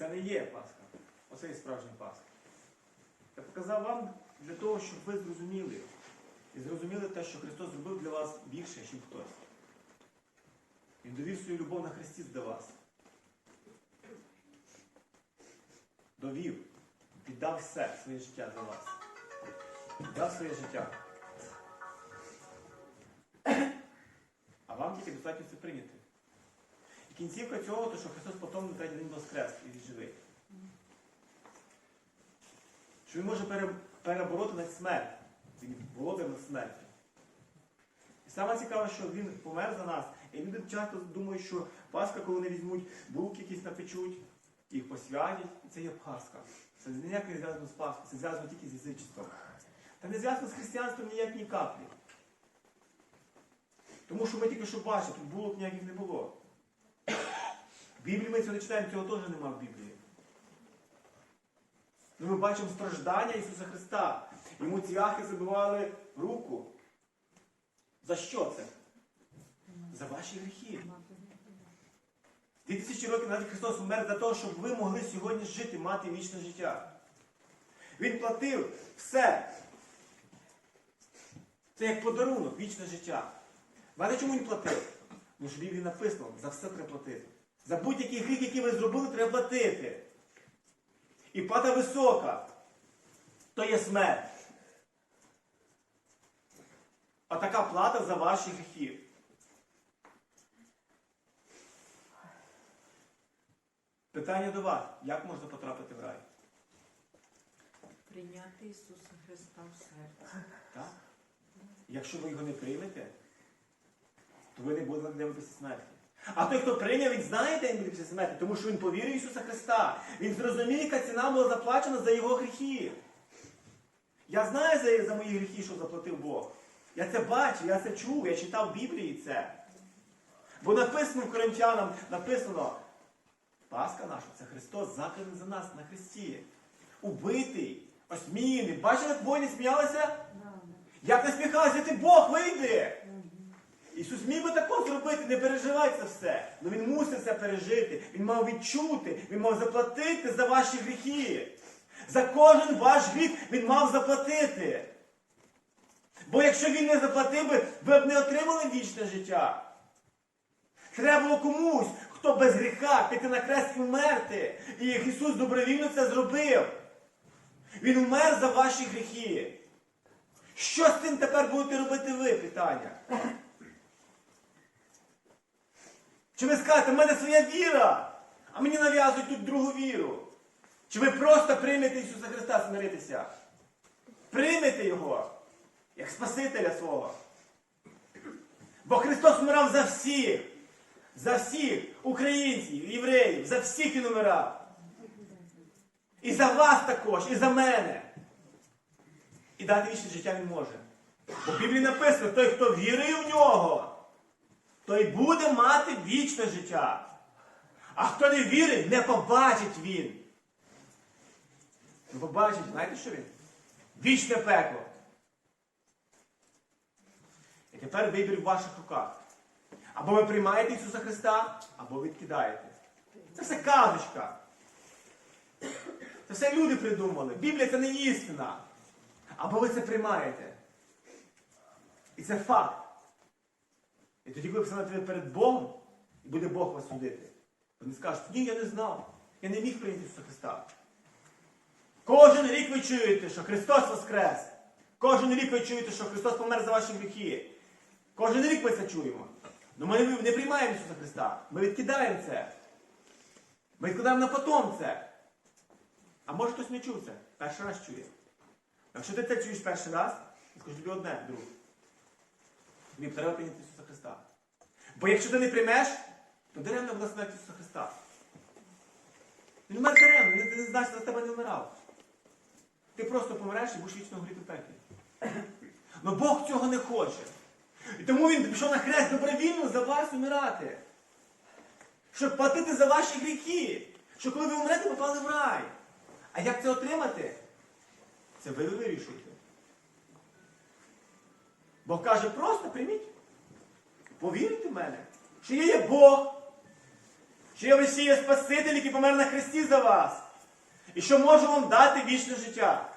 Це не є Пасха. Оце є справжня Пасха. Я показав вам для того, щоб ви зрозуміли. І зрозуміли те, що Христос зробив для вас більше, ніж хтось. Він довів свою любов на Христі до вас. Довів. Віддав все своє життя за вас. Віддав своє життя. А вам тільки достатньо це прийняти. Кінцівка цього, то що Христос потім на день воскрес і він живий. Що він може перебороти над смерть. Він володар над смертю. І саме цікаве, що він помер за нас. І люди часто думають, що Пасха, коли вони візьмуть булки якісь напечуть, їх посвятять, це є Пасха. Це ніяк не зв'язано з Пасхою, це зв'язано тільки з язичеством. Та не зв'язано з християнством ніяк ні каплі. Тому що ми тільки що бачили, тут булок ніяких не було. Біблії ми цього не читаємо, цього теж немає в Біблії. Ну, ми бачимо страждання Ісуса Христа. Йому цвяхи забивали руку. За що це? За ваші гріхи. Дві тисячі років назад Христос умер для того, щоб ви могли сьогодні жити, мати вічне життя. Він платив все. Це як подарунок, вічне життя. Знаєте, чому він платив? Тому що Біблії написано, за все треба платити. За будь-який гріх, який ви зробили, треба платити. І плата висока, то є смерть. А така плата за ваші гріхи. Питання до вас, як можна потрапити в рай? Прийняти Ісуса Христа в серце. Так? Якщо ви його не приймете, то ви не будете день смерті. А той, хто прийняв, він знає день буде після смерті, тому що він повірив Ісуса Христа. Він зрозуміє, яка ціна була заплачена за його гріхи. Я знаю за, за мої гріхи, що заплатив Бог. Я це бачив, я це чув, я читав в Біблії це. Бо написано в Коринтянам, написано, Пасха наша, це Христос закляний за нас на Христі. Убитий, осміяний. Бачили, як воїни сміялися? Як не ти Бог вийди! Ісус міг би також зробити, не переживай це все. Але Він мусив це пережити. Він мав відчути, він мав заплатити за ваші гріхи. За кожен ваш гріх він мав заплатити. Бо якщо він не заплатив би, ви б не отримали вічне життя. Треба було комусь, хто без гріха піти на хрест і вмерти. І Ісус добровільно це зробив. Він умер за ваші гріхи. Що з цим тепер будете робити ви? Питання. Чи ви скажете, в мене своя віра, а мені нав'язують тут другу віру? Чи ви просто приймете Ісуса Христа смиритися? Приймете Його як Спасителя свого. Бо Христос вмирав за всіх, за всіх українців, євреїв, за всіх Він умирав. І за вас також, і за мене. І дати вічне життя Він може. Бо в Біблії написано, той, хто вірує в нього, той буде мати вічне життя. А хто не вірить, не побачить він. Не побачить, знаєте що він? Вічне пекло. І тепер вибір в ваших руках. Або ви приймаєте Ісуса Христа, або відкидаєте. Це все казочка. Це все люди придумали. Біблія це не істина. Або ви це приймаєте. І це факт. І тоді, коли ви станете перед Богом, і буде Бог вас судити, вони скажуть, ні, я не знав. Я не міг прийняти Ісуса Христа. Кожен рік ви чуєте, що Христос Воскрес. Кожен рік ви чуєте, що Христос помер за ваші гріхи. Кожен рік ми це чуємо. Але ми не- приймаємо Ісуса Христа. Ми відкидаємо це. Ми відкидаємо на потом це. А може хтось не чув це? Перший раз чує. Якщо ти це чуєш перший раз, скажу тобі одне, друг. Тобі треба прийняти Ісуса Христа. Бо якщо ти не приймеш, то даремно буде смерть Ісуса Христа. Він вмер даремно, він не знаєш, за тебе не вмирав. Ти просто помреш і будеш вічно горіти в пеклі. Но Бог цього не хоче. І тому він пішов на хрест добровільно за вас умирати. Щоб платити за ваші гріхи. Щоб коли ви умрете, попали в рай. А як це отримати? Це ви вирішуєте. Бог каже, просто прийміть. Повірте в мене, що я є Бог, що є Месія Спаситель, який помер на хресті за вас, і що може вам дати вічне життя.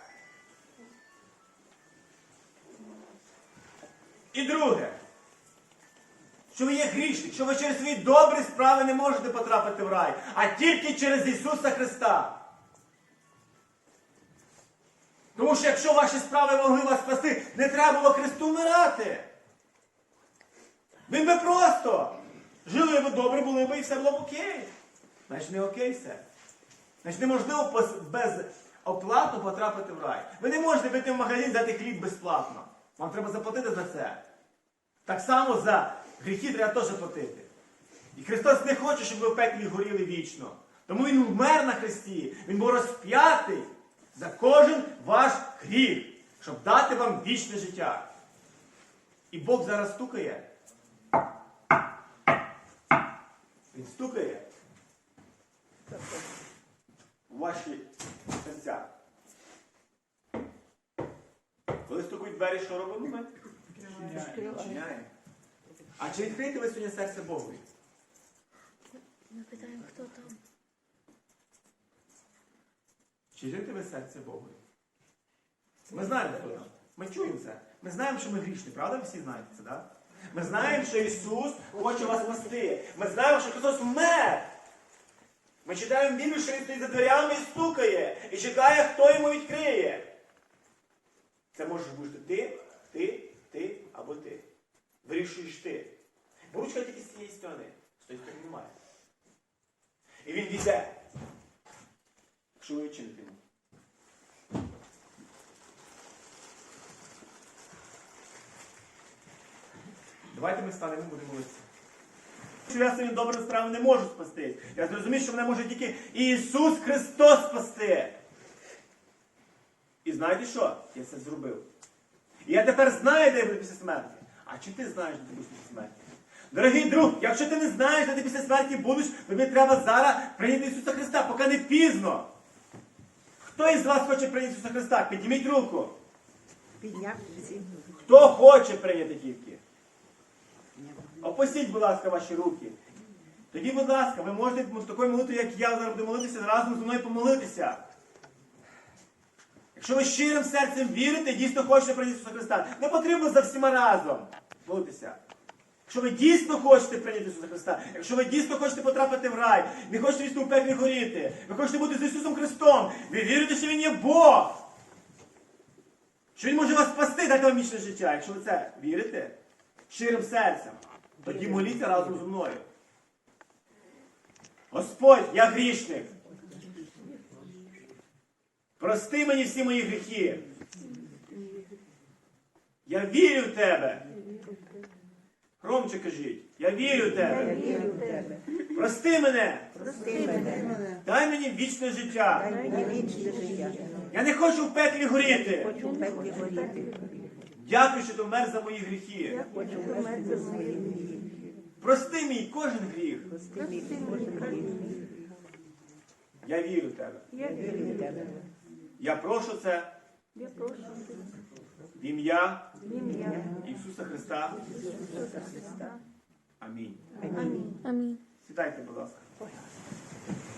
І друге, що ви є грішник, що ви через свої добрі справи не можете потрапити в рай, а тільки через Ісуса Христа. Тому що якщо ваші справи могли вас спасти, не треба було Христу вмирати. Він би просто жили би добре, були би і все було б окей. Значить, не окей все. Значить, неможливо пос- безоплатно потрапити в рай. Ви не можете піти в магазин взяти хліб безплатно. Вам треба заплатити за це. Так само за гріхи треба теж платити. І Христос не хоче, щоб ви в пеклі горіли вічно. Тому Він вмер на хресті. Він був розп'ятий за кожен ваш гріх, щоб дати вам вічне життя. І Бог зараз стукає. Він стукає у ваші серця. Коли стукають двері, що робимо ми? Відчиняємо. А чи відкриєте ви сьогодні серце Богу? Ми питаємо, хто там. Чи ви серце Богу? Ми знаємо, хто там. Ми чуємо це. Ми знаємо, що ми грішні, правда? Всі знаєте це, так? Ми знаємо, що Ісус хоче вас спасти. Ми знаємо, що Христос вмер. Ми читаємо Біблію, що Він за дверями і стукає, і чекає, хто йому відкриє. Це можеш бути ти, ти, ти або ти. Вирішуєш ти. Ручка тільки з цієї сторони. З тої сторони немає. І він війде. Ви. Давайте ми станемо будемо молитися. Що я своїм добрим справам не можу спастись. Я зрозумів, що мене може тільки Ісус Христос спасти. І знаєте що? Я це зробив. І я тепер знаю, де я буду після смерті. А чи ти знаєш, де ти будеш після смерті? Дорогий друг, якщо ти не знаєш, де ти після смерті будеш, тобі треба зараз прийняти Ісуса Христа, поки не пізно. Хто із вас хоче прийняти Ісуса Христа? Підніміть руку. Підняв всі. Хто хоче прийняти тільки? Опустіть, будь ласка, ваші руки. Тоді, будь ласка, ви можете з такою молитвою, як я зараз буду молитися, разом зі мною помолитися. Якщо ви щирим серцем вірите, дійсно хочете прийняти Ісуса Христа, не потрібно за всіма разом молитися. Якщо ви дійсно хочете прийняти Ісуса Христа, якщо ви дійсно хочете потрапити в рай, не хочете вічно у пеклі горіти, ви хочете бути з Ісусом Христом, ви вірите, що Він є Бог, що Він може вас спасти, дати вам вічне життя. Якщо ви це вірите щирим серцем, тоді моліться разом зі мною. Господь, я грішник. Прости мені всі мої гріхи. Я вірю в тебе. Громче кажіть, я вірю в тебе. Вірю в тебе. Прости мене. Прости мене. Дай мені вічне життя. Дай мені вічне життя. Я не хочу в пеклі горіти. Хочу в пеклі горіти. Дякую, що ти вмер за мої гріхи. Хочу вмерти за мої гріхи. Прости мій кожен гріх. Прости мій кожен гріх. Я вірю в тебе. Я вірю в тебе. Я прошу це Я прошу в ім'я в ім'я Ісуса Христа. Ісуса Христа. Амінь. Амінь. Амінь. Сідайте, будь ласка.